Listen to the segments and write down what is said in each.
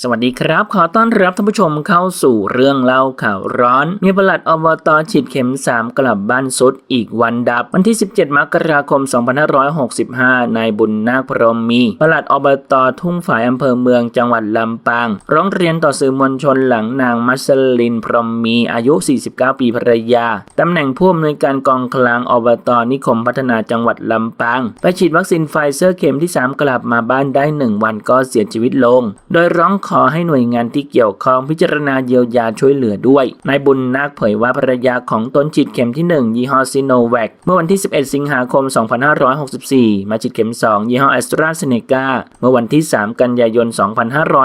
สวัสดีครับ ขอต้อนรับท่านผู้ชมเข้าสู่เรื่องเล่าข่าวร้อน มีประหลัดอบตฉีดเข็ม 3 กลับบ้านสุดอีกวันดับ วันที่ 17 มกราคม 2565 นายบุญนาคพรหมมีประหลัดอบตทุ่งฝายอำเภอเมืองจังหวัดลำปาง ร้องเรียนต่อสื่อมวลชนหลังนางมัสลินพรหมมีอายุ 49 ปีภรรยาตำแหน่งผู้อำนวยการกองคลังอบตนิคมพัฒนาจังหวัดลำปาง ไปฉีดวัคซีนไฟเซอร์เข็มที่ 3 กลับมาบ้านได้ 1 วันก็เสียชีวิตลง โดยร้องขอให้หน่วยงานที่เกี่ยวข้องพิจารณาเยียวยาช่วยเหลือด้วย นายบุญนาคเผยว่าภรรยาของตนฉีดเข็มที่ 1 ยี่ห้อซิโนแวคเมื่อวันที่ 11 สิงหาคม 2564 มาฉีดเข็ม 2 ยี่ห้อแอสตราเซเนกาเมื่อวันที่ 3 กันยายน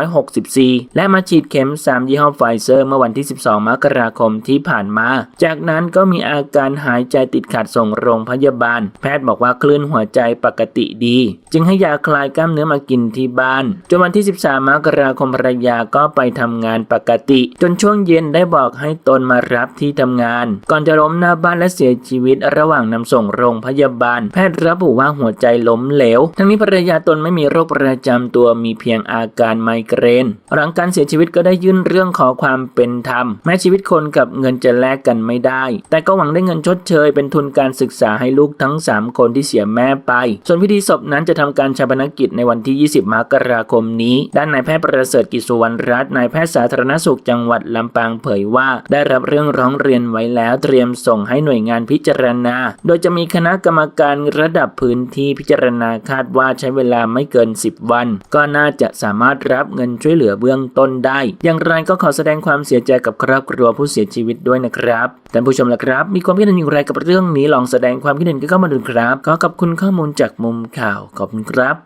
2564 และมาฉีดเข็ม 3 ยี่ห้อไฟเซอร์ เมื่อวันที่ 12 มกราคมที่ผ่านมา จากนั้นก็มีอาการหายใจติดขัดส่งโรงพยาบาล แพทย์บอกว่าคลื่นหัวใจปกติดี จึงให้ยาคลายกล้ามเนื้อมากินที่บ้าน จนวันที่ 13 มกราคมภรรยาก็ไปทำงานปกติ จนช่วงเย็นได้บอกให้ตนมารับที่ทำงาน ก่อนจะล้มหน้าบ้านและเสียชีวิตระหว่างนำส่งโรงพยาบาล แพทย์ระบุว่าหัวใจล้มเหลว ทั้งนี้ภรรยาตนไม่มีโรคประจำตัวมีเพียงอาการไมเกรน หลังการเสียชีวิตก็ได้ยื่นเรื่องขอความเป็นธรรม แม้ชีวิตคนกับเงินจะแลกกันไม่ได้ แต่ก็หวังได้เงินชดเชย เป็นทุนการศึกษาให้ลูกทั้ง 3 คนที่เสียแม่ไป ส่วนพิธีศพนั้นจะทำการชาปนกิจในวันที่ 20 มกราคมนี้ ด้านนายแพทย์ประเสริฐกิจสุวรรณรัตน์นายแพทย์สาธารณสุขจังหวัดลำปางเผยว่าได้รับเรื่องร้องเรียนไว้แล้วเตรียมส่งให้หน่วยงานพิจารณา โดยจะมีคณะกรรมการระดับพื้นที่พิจารณาคาดว่าใช้เวลาไม่เกิน 10 วัน ก็น่าจะสามารถรับเงินช่วยเหลือเบื้องต้นได้ อย่างไรก็ขอแสดงความเสียใจกับครอบครัวผู้เสียชีวิตด้วยนะครับท่านผู้ชมล่ะครับ มีความคิดเห็นอย่างไรกับเรื่องนี้ลองแสดงความคิดเห็นกันเข้ามาดูครับ ขอขอบคุณข้อมูลจากมุมข่าวขอบคุณครับ